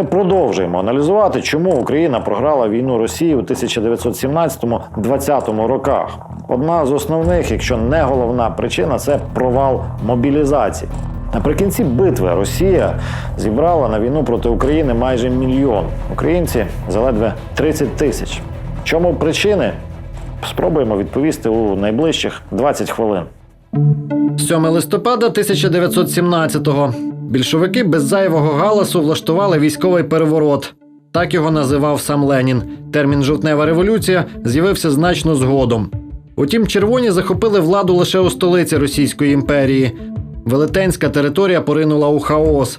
Ми продовжуємо аналізувати, чому Україна програла війну Росії у 1918-20 роках. Одна з основних, якщо не головна причина, це провал мобілізації. Наприкінці битви Росія зібрала на війну проти України майже мільйон. Українці заледве 30 тисяч. Чому причини? Спробуємо відповісти у найближчих 20 хвилин. 7 листопада 1917-го. Більшовики без зайвого галасу влаштували військовий переворот. Так його називав сам Ленін. Термін жовтнева революція з'явився значно згодом. Утім, червоні захопили владу лише у столиці Російської імперії. Велетенська територія поринула у хаос.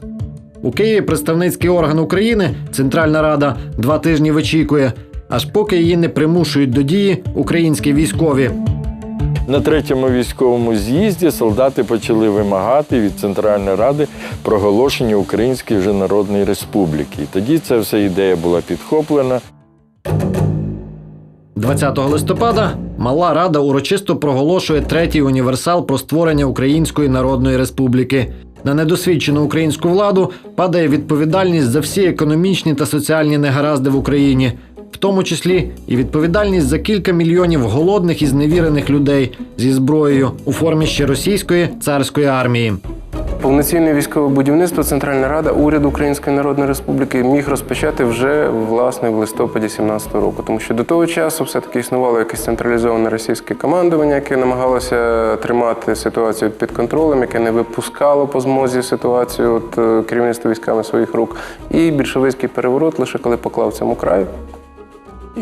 У Києві представницький орган України, Центральна Рада, два тижні вичікує, аж поки її не примушують до дії українські військові. На третьому військовому з'їзді солдати почали вимагати від Центральної Ради проголошення Української вже Народної Республіки. Тоді ця вся ідея була підхоплена. 20 листопада Мала Рада урочисто проголошує третій універсал про створення Української Народної Республіки. На недосвідчену українську владу падає відповідальність за всі економічні та соціальні негаразди в Україні, в тому числі і відповідальність за кілька мільйонів голодних і зневірених людей зі зброєю у формі ще російської царської армії. Повноцінне військове будівництво Центральна Рада уряд Української Народної Республіки міг розпочати вже власне в листопаді 17 року, тому що до того часу все-таки існувало якесь централізоване російське командування, яке намагалося тримати ситуацію під контролем, яке не випускало по змозі ситуацію от е, керівництво військами своїх рук. І більшовицький переворот лише коли поклав цьому краю.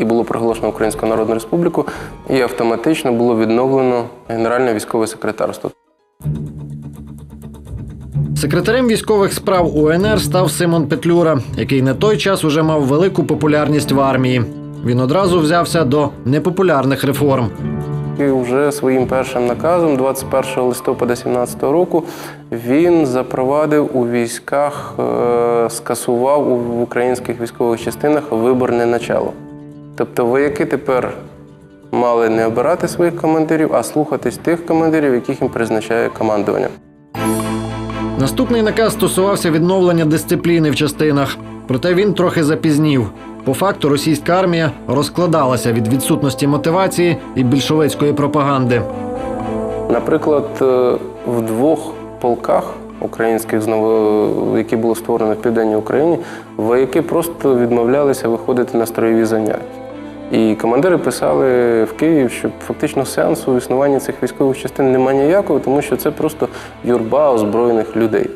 І було проголошено Українську Народну Республіку, і автоматично було відновлено Генеральне військове секретарство. Секретарем військових справ УНР став Симон Петлюра, який на той час уже мав велику популярність в армії. Він одразу взявся до непопулярних реформ. І вже своїм першим наказом, 21 листопада 17 року, він запровадив у військах, е, скасував в українських військових частинах виборне начало. Тобто вояки тепер мали не обирати своїх командирів, а слухатись тих командирів, яких їм призначає командування. Наступний наказ стосувався відновлення дисципліни в частинах, проте він трохи запізнів. По факту російська армія розкладалася від відсутності мотивації і більшовицької пропаганди. Наприклад, е, в двох полках українських, знову, які було створено в південній Україні, вояки просто відмовлялися виходити на строєві заняття. І командири писали в Київ, що фактично сенсу в існуванні цих військових частин немає ніякого, тому що це просто юрба озброєних людей.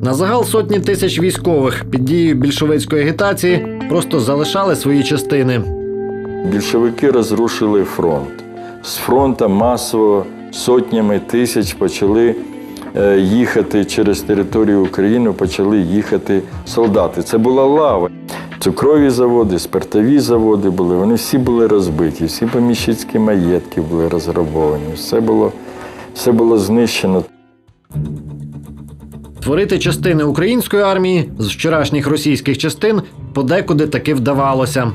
На загал сотні тисяч військових під дією більшовицької агітації просто залишали свої частини. Більшовики розрушили фронт. З фронту масово сотнями тисяч почали е, їхати через територію України, почали їхати солдати. Це була лава. Цукрові заводи, спиртові заводи були, вони всі були розбиті, всі поміщицькі маєтки були розграбовані, все було, все було знищено. Творити частини української армії з вчорашніх російських частин подекуди таки вдавалося.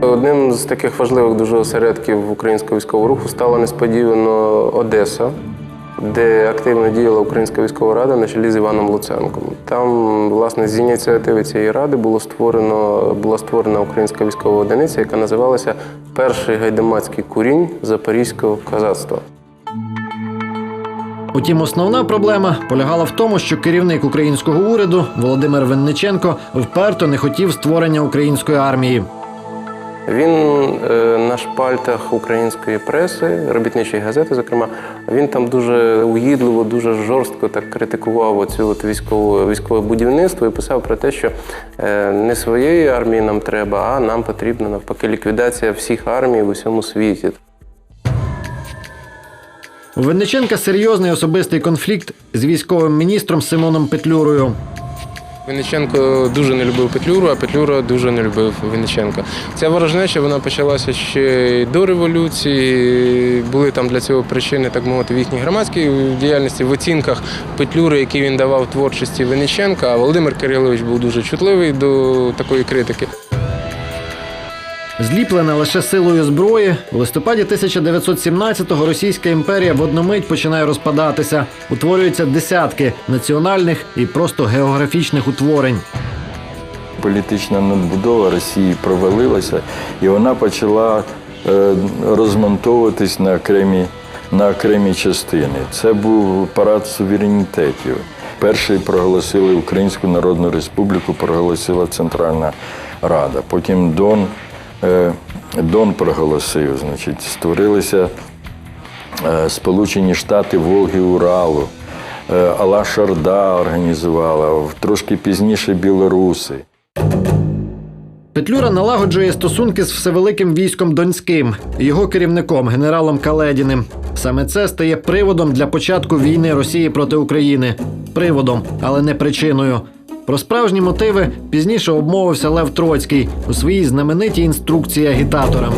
Одним з таких важливих дуже осередків українського військового руху стала несподівано Одеса, де активно діяла Українська військова рада на чолі з Іваном Луценком. Там, власне, з ініціативи цієї ради було створено, була створена українська військова одиниця, яка називалася Перший гайдамацький курінь Запорізького козацтва. Утім, основна проблема полягала в тому, що керівник українського уряду Володимир Винниченко вперто не хотів створення української армії. Він е, на шпальтах української преси, робітничої газети, зокрема, він там дуже угідливо, дуже жорстко так критикував оцю от військову, військове будівництво і писав про те, що е, не своєї армії нам треба, а нам потрібна навпаки ліквідація всіх армій в усьому світі. У Винниченка серйозний особистий конфлікт з військовим міністром Симоном Петлюрою. Винниченко дуже не любив Петлюру, а Петлюра дуже не любив Винниченка. Ця ворожнеча вона почалася ще й до революції. Були там для цього причини, так мовити, в їхній громадській діяльності, в оцінках Петлюри, які він давав творчості Винниченка. А Володимир Кирилович був дуже чутливий до такої критики. Зліплена лише силою зброї, у листопаді 1917-го Російська імперія в одномить починає розпадатися. Утворюються десятки національних і просто географічних утворень. Політична надбудова Росії провалилася, і вона почала е, розмонтовуватись на окремі, на окремі частини. Це був парад суверенітетів. Перший проголосили Українську Народну Республіку, проголосила Центральна Рада. Потім Дон, Дон проголосив, значить, створилися е, Сполучені Штати Волги Уралу. Е, Алла Шарда організувала, трошки пізніше білоруси. Петлюра налагоджує стосунки з всевеликим військом Донським, його керівником генералом Каледіним. Саме це стає приводом для початку війни Росії проти України. Приводом, але не причиною. Про справжні мотиви пізніше обмовився Лев Троцький у своїй знаменитій інструкції агітаторам.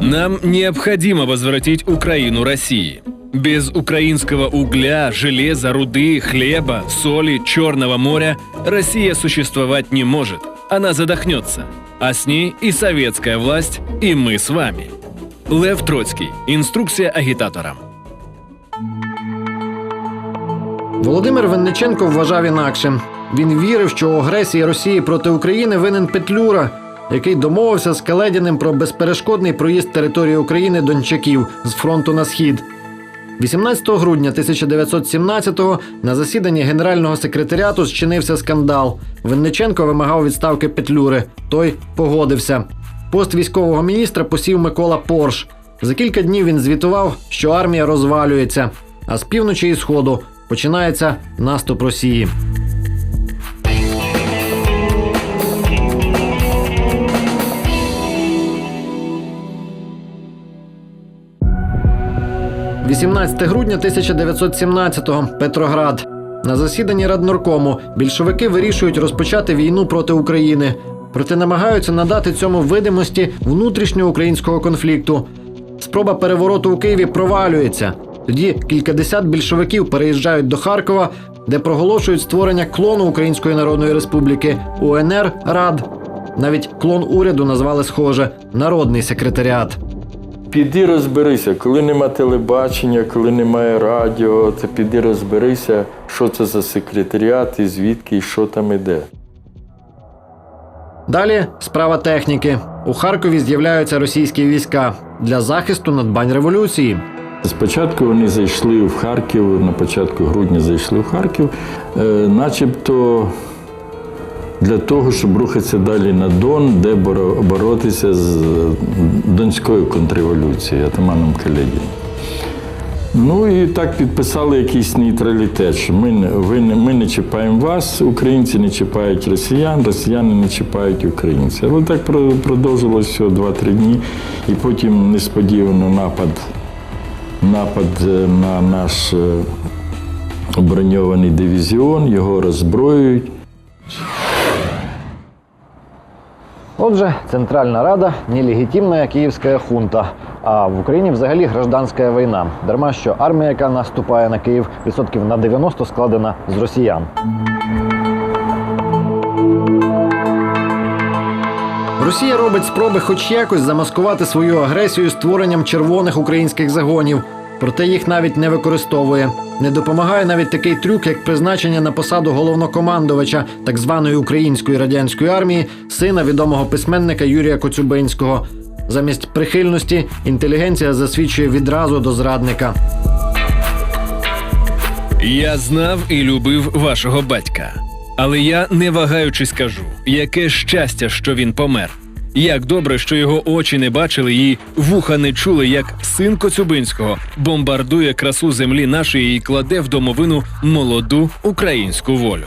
Нам необходимо возвратить Украину России. Без украинского угля, железа, руды, хлеба, соли, Черного моря Россия существовать не может. Она задохнется. А с ней и советская власть, и мы с вами. Лев Троцкий. Инструкция агитаторам. Володимир Винниченко вважав інакше. Він вірив, що у агресії Росії проти України винен Петлюра, який домовився з Каледіним про безперешкодний проїзд території України дончаків з фронту на схід. 18 грудня 1917-го на засіданні генерального секретаріату зчинився скандал. Винниченко вимагав відставки Петлюри. Той погодився. Пост військового міністра посів Микола Порш. За кілька днів він звітував, що армія розвалюється, а з півночі і сходу починається наступ Росії. – 18 грудня 1917-го. Петроград. На засіданні Радноркому більшовики вирішують розпочати війну проти України. Проте намагаються надати цьому видимості внутрішньоукраїнського конфлікту. Спроба перевороту у Києві провалюється. Тоді кількадесят більшовиків переїжджають до Харкова, де проголошують створення клону Української Народної Республіки УНР Рад. Навіть клон уряду назвали схоже Народний секретаріат. Піди розберися, коли нема телебачення, коли немає радіо, то піди розберися, що це за секретаріат і звідки і що там іде. Далі справа техніки. У Харкові з'являються російські війська для захисту надбань революції. Спочатку вони зайшли в Харків, на початку грудня зайшли в Харків, е, начебто для того, щоб рухатися далі на Дон, де боротися з е, Донською контрреволюцією, атаманом Каледіном. Ну і так підписали якийсь нейтралітет, що ми ви ми не чіпаємо вас, українці не чіпають росіян, росіяни не чіпають українців. Але так продовжилося всього 2-3 дні, і потім несподівано напад, напад е, на наш е, броньований дивізіон, його роззброюють. Отже, Центральна Рада нелегітимна київська хунта. А в Україні взагалі гражданська війна. Дарма що армія, яка наступає на Київ, відсотків на 90 складена з росіян. Росія робить спроби хоч якось замаскувати свою агресію створенням червоних українських загонів. Проте їх навіть не використовує. Не допомагає навіть такий трюк, як призначення на посаду головнокомандувача так званої української радянської армії сина відомого письменника Юрія Коцюбинського. Замість прихильності інтелігенція засвідчує відразу до зрадника. Я знав і любив вашого батька. Але я, не вагаючись, кажу, яке щастя, що він помер. Як добре, що його очі не бачили і вуха не чули, як син Коцюбинського бомбардує красу землі нашої і кладе в домовину молоду українську волю.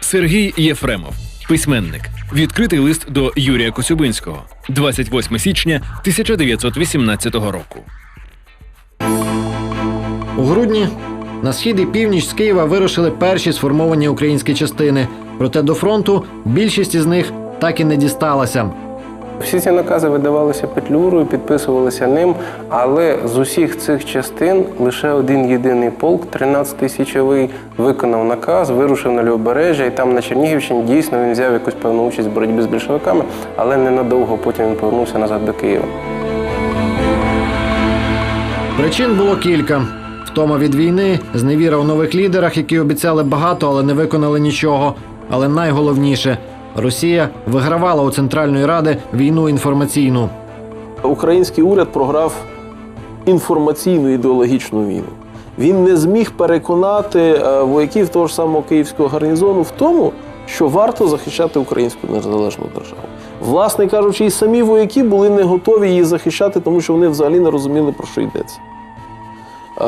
Сергій Єфремов, письменник. Відкритий лист до Юрія Коцюбинського, 28 січня 1918 року. У грудні на схід і північ з Києва вирушили перші сформовані українські частини. Проте до фронту більшість із них так і не дісталася. Всі ці накази видавалися Петлюрою, підписувалися ним, але з усіх цих частин лише один єдиний полк, 13 тисячовий, виконав наказ, вирушив на Львобережжя, і там на Чернігівщині дійсно він взяв якусь певну участь в боротьбі з більшовиками, але ненадовго потім він повернувся назад до Києва. Причин було кілька. Втома від війни, зневіра у нових лідерах, які обіцяли багато, але не виконали нічого. Але найголовніше Росія вигравала у Центральної Ради війну інформаційну. Український уряд програв інформаційну ідеологічну війну. Він не зміг переконати е, вояків того ж самого київського гарнізону в тому, що варто захищати українську незалежну державу. Власне кажучи, і самі вояки були не готові її захищати, тому що вони взагалі не розуміли, про що йдеться. Е,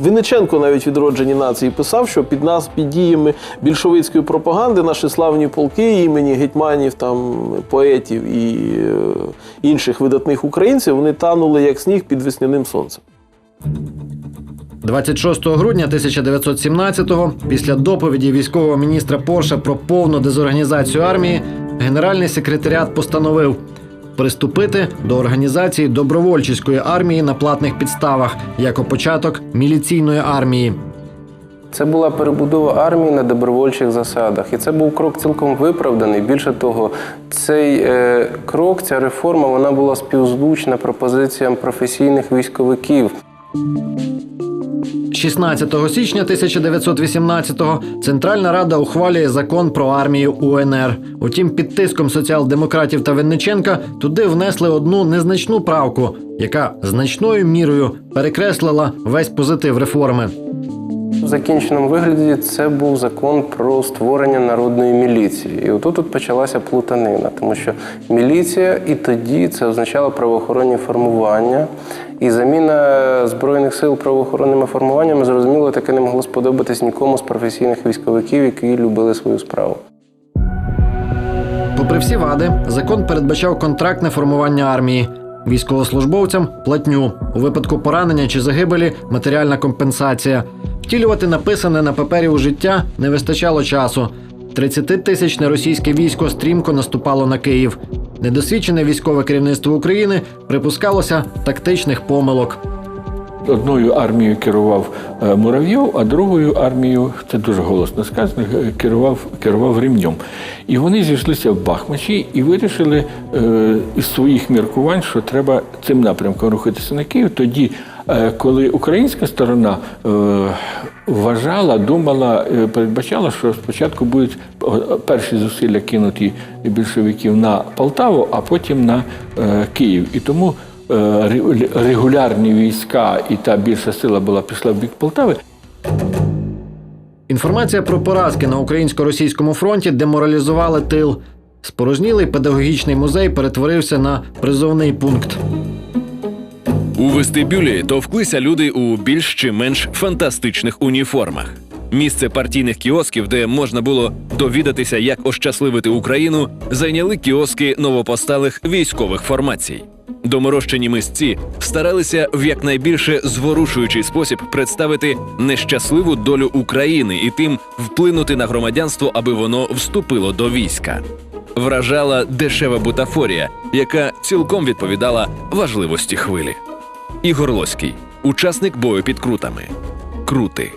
Винниченко навіть відроджені нації писав, що під нас під діями більшовицької пропаганди наші славні полки імені гетьманів, там поетів і е, інших видатних українців вони танули як сніг під весняним сонцем. 26 грудня 1917-го, після доповіді військового міністра Порша про повну дезорганізацію армії, генеральний секретаріат постановив приступити до організації добровольчої армії на платних підставах як початок міліційної армії. Це була перебудова армії на добровольчих засадах, і це був крок цілком виправданий. Більше того, цей е, крок, ця реформа, вона була співзвучна пропозиціям професійних військовиків. 16 січня 1918-го Центральна Рада ухвалює закон про армію УНР. Утім, під тиском соціал-демократів та Винниченка туди внесли одну незначну правку, яка значною мірою перекреслила весь позитив реформи. В закінченому вигляді це був закон про створення народної міліції. І отут тут почалася плутанина, тому що міліція і тоді це означало правоохоронні формування. І заміна збройних сил правоохоронними формуваннями, зрозуміло, таке не могло сподобатись нікому з професійних військовиків, які любили свою справу. Попри всі вади, закон передбачав контрактне формування армії. Військовослужбовцям платню у випадку поранення чи загибелі матеріальна компенсація. Втілювати написане на папері у життя не вистачало часу. 30-тисячне російське військо стрімко наступало на Київ. Недосвідчене військове керівництво України припускалося тактичних помилок. Одною армією керував е, Муравйов, а другою армією, це дуже голосно сказано, е, керував, керував Ремнем. І вони зійшлися в Бахмачі і вирішили е, із своїх міркувань, що треба цим напрямком рухатися на Київ. Тоді, коли українська сторона е, вважала, думала, е, передбачала, що спочатку будуть е, перші зусилля кинуті більшовиків на Полтаву, а потім на е, Київ. І тому е, регулярні війська і та більша сила була пішла в бік Полтави. Інформація про поразки на українсько-російському фронті деморалізували тил. Спорожнілий педагогічний музей перетворився на призовний пункт. У вестибюлі товклися люди у більш чи менш фантастичних уніформах. Місце партійних кіосків, де можна було довідатися, як ощасливити Україну, зайняли кіоски новопосталих військових формацій. Доморощені мисці старалися в якнайбільше зворушуючий спосіб представити нещасливу долю України і тим вплинути на громадянство, аби воно вступило до війська. Вражала дешева бутафорія, яка цілком відповідала важливості хвилі. Ігор Лоський, учасник бою під крутами. Крути.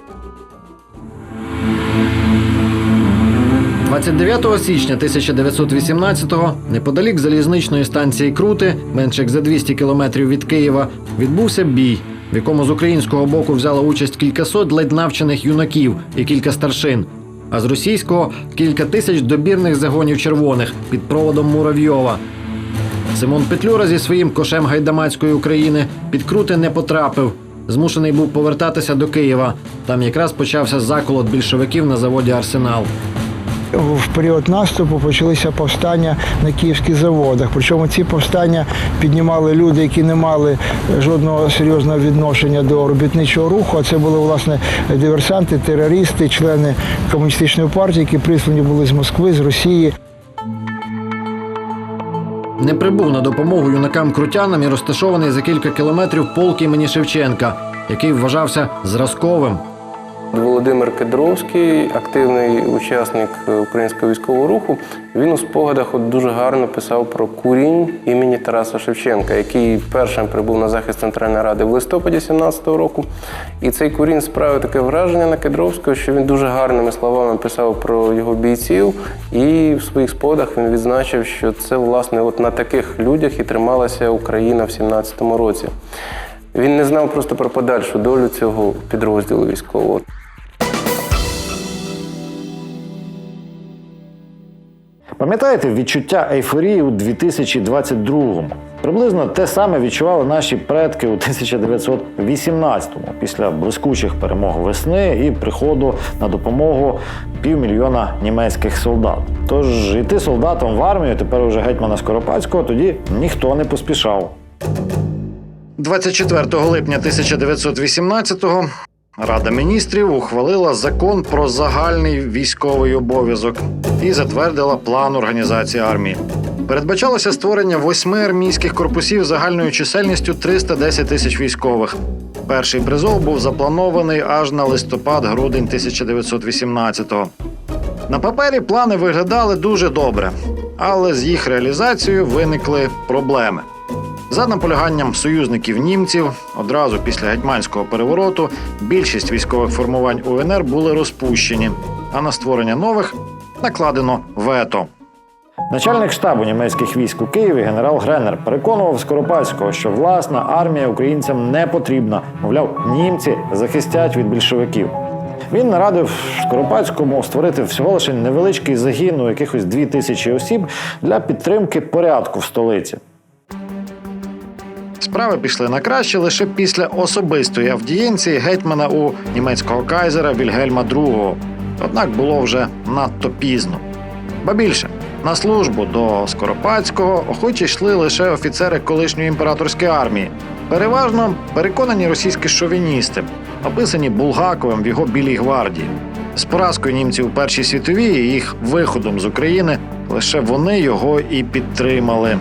29 січня 1918-го, неподалік залізничної станції Крути, менше як за 200 кілометрів від Києва, відбувся бій, в якому з українського боку взяло участь кількасот ледь навчених юнаків і кілька старшин. А з російського кілька тисяч добірних загонів червоних під проводом Муравйова. Симон Петлюра зі своїм кошем гайдамацької України під крути не потрапив. Змушений був повертатися до Києва. Там якраз почався заколот більшовиків на заводі Арсенал. В період наступу почалися повстання на київських заводах. Причому ці повстання піднімали люди, які не мали жодного серйозного відношення до робітничого руху. А це були власне диверсанти, терористи, члени комуністичної партії, які прислані були з Москви, з Росії. Не прибув на допомогу юнакам крутянам і розташований за кілька кілометрів полк імені Шевченка, який вважався зразковим. Володимир Кедровський, активний учасник е, українського військового руху, він у спогадах от дуже гарно писав про курінь імені Тараса Шевченка, який першим прибув на захист Центральної Ради в листопаді 17-го року. І цей курінь справив таке враження на Кедровського, що він дуже гарними словами писав про його бійців, і в своїх спогадах він відзначив, що це власне от на таких людях і трималася Україна в 17-му році. Він не знав просто про подальшу долю цього підрозділу військового. Пам'ятаєте відчуття ейфорії у 2022-му? Приблизно те саме відчували наші предки у 1918-му після блискучих перемог весни і приходу на допомогу півмільйона німецьких солдат. Тож йти солдатом в армію тепер уже гетьмана Скоропадського тоді ніхто не поспішав. 24 липня 1918-го Рада міністрів ухвалила закон про загальний військовий обов'язок і затвердила план організації армії. Передбачалося створення восьми армійських корпусів загальною чисельністю 310 тисяч військових. Перший призов був запланований аж на листопад-грудень 1918-го. На папері плани виглядали дуже добре, але з їх реалізацією виникли проблеми. За наполяганням союзників німців, одразу після гетьманського перевороту більшість військових формувань УНР були розпущені, а на створення нових накладено вето. Начальник штабу німецьких військ у Києві генерал Гренер переконував Скоропадського, що власна армія українцям не потрібна. Мовляв, німці захистять від більшовиків. Він нарадив Скоропадському створити всього лише невеличкий загін у якихось дві тисячі осіб для підтримки порядку в столиці. Справи пішли на краще лише після особистої авдієнції гетьмана у німецького кайзера Вільгельма II. Однак було вже надто пізно. Ба більше, на службу до Скоропадського охочі йшли лише офіцери колишньої імператорської армії, переважно переконані російські шовіністи, описані Булгаковим в його білій гвардії. З поразкою німців у Першій світовій і їх виходом з України лише вони його і підтримали.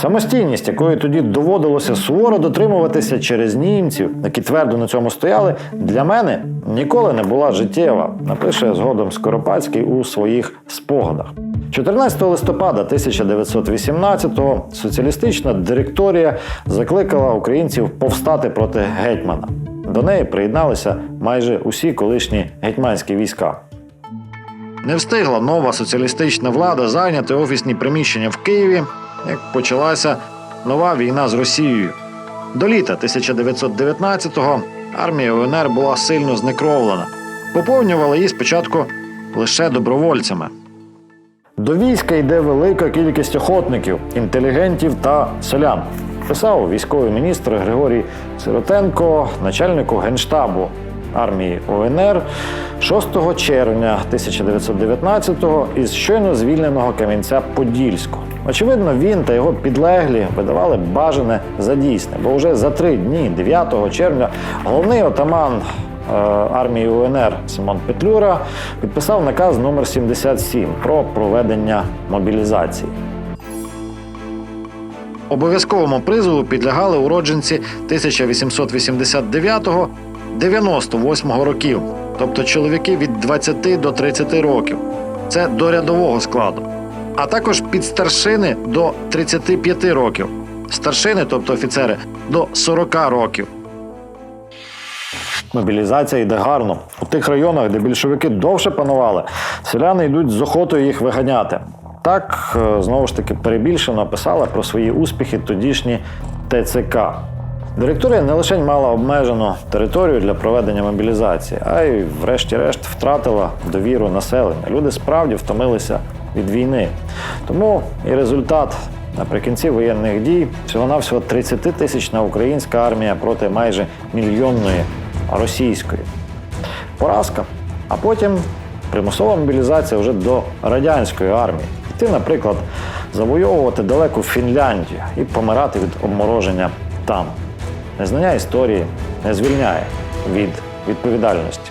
Самостійність, якої тоді доводилося суворо дотримуватися через німців, які твердо на цьому стояли, для мене ніколи не була життєва, напише згодом Скоропадський у своїх спогадах. 14 листопада 1918-го соціалістична директорія закликала українців повстати проти гетьмана. До неї приєдналися майже усі колишні гетьманські війська. Не встигла нова соціалістична влада зайняти офісні приміщення в Києві, як почалася нова війна з Росією. До літа 1919-го армія УНР була сильно знекровлена. Поповнювали її спочатку лише добровольцями. До війська йде велика кількість охотників, інтелігентів та селян. Писав військовий міністр Григорій Сиротенко, начальнику генштабу армії УНР 6 червня 1919-го із щойно звільненого Кам'янця Подільського. Очевидно, він та його підлеглі видавали бажане за дійсне, бо вже за три дні, 9 червня, головний отаман е, армії УНР Симон Петлюра підписав наказ номер 77 про проведення мобілізації. Обов'язковому призову підлягали уродженці 1889-98 років, тобто чоловіки від 20 до 30 років. Це до рядового складу. А також підстаршини до 35 років, старшини, тобто офіцери, до 40 років. Мобілізація йде гарно. У тих районах, де більшовики довше панували, селяни йдуть з охотою їх виганяти. Так, е, знову ж таки, перебільшено писала про свої успіхи тодішні ТЦК. Директорія не лише мала обмежену територію для проведення мобілізації, а й, врешті-решт, втратила довіру населення. Люди справді втомилися від війни. Тому і результат наприкінці воєнних дій всього-навсього 30 тисячна українська армія проти майже мільйонної російської. Поразка. А потім примусова мобілізація вже до радянської армії. Йти, наприклад, завойовувати далеку Фінляндію і помирати від обмороження там. Незнання історії не звільняє від відповідальності.